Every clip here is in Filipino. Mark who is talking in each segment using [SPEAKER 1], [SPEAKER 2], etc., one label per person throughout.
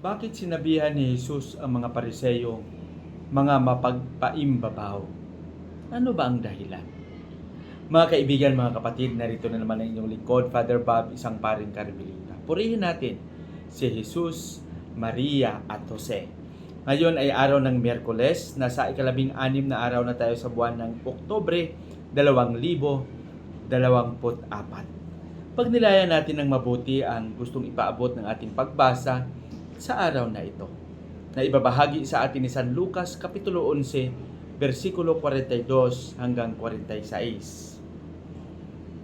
[SPEAKER 1] Bakit sinabihan ni Jesus ang mga pariseyo, mga mapagpaimbabaw? Ano ba ang dahilan? Mga kaibigan, mga kapatid, narito na naman ang inyong lingkod, Father Bob, isang paring Carmelita. Purihin natin si Jesus, Maria at Jose. Ngayon ay araw ng Miyerkules, nasa ikalabing anim na araw na tayo sa buwan ng Oktobre 2024. Pag nilayan natin ng mabuti ang gustong ipaabot ng ating pagbasa sa araw na ito, na ibabahagi sa atin ni San Lucas Kapitulo 11, versikulo 42 hanggang 46.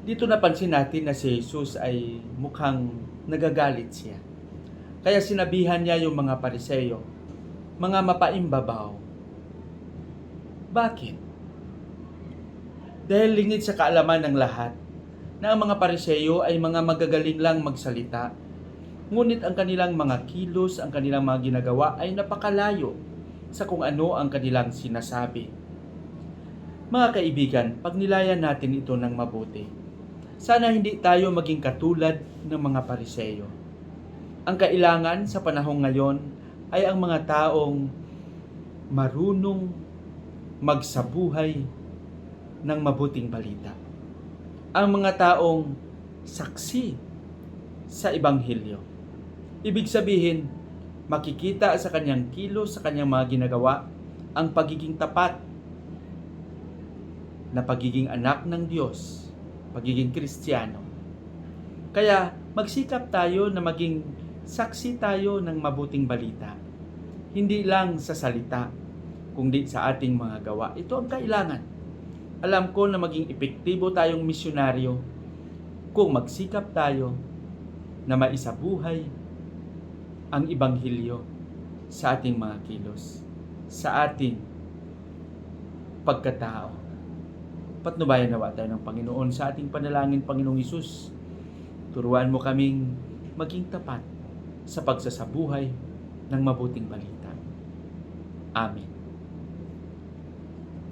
[SPEAKER 1] Dito napansin natin na si Jesus ay mukhang nagagalit siya. Kaya sinabihan niya yung mga pariseyo, mga mapaimbabaw. Bakit? Dahil lingid sa kaalaman ng lahat na ang mga pariseyo ay mga magagaling lang magsalita. Ngunit ang kanilang mga kilos, ang kanilang mga ginagawa ay napakalayo sa kung ano ang kanilang sinasabi. Mga kaibigan, pag nilayan natin ito ng mabuti, sana hindi tayo maging katulad ng mga pariseyo. Ang kailangan sa panahong ngayon ay ang mga taong marunong magsabuhay ng mabuting balita. Ang mga taong saksi sa Ebanghelyo. Ibig sabihin, makikita sa kanyang kilos, sa kanyang mga ginagawa, ang pagiging tapat na pagiging anak ng Diyos, pagiging Kristiyano. Kaya magsikap tayo na maging saksi tayo ng mabuting balita. Hindi lang sa salita, kundi sa ating mga gawa. Ito ang kailangan. Alam ko na maging epektibo tayong misyonaryo kung magsikap tayo na maisabuhay ang ibanghilyo sa ating mga kilos, sa ating pagkatao. Patnubayan nawa tayo ng Panginoon sa ating panalangin, Panginoong Isus. Turuan mo kaming maging tapat sa pagsasabuhay ng mabuting balita. Amen.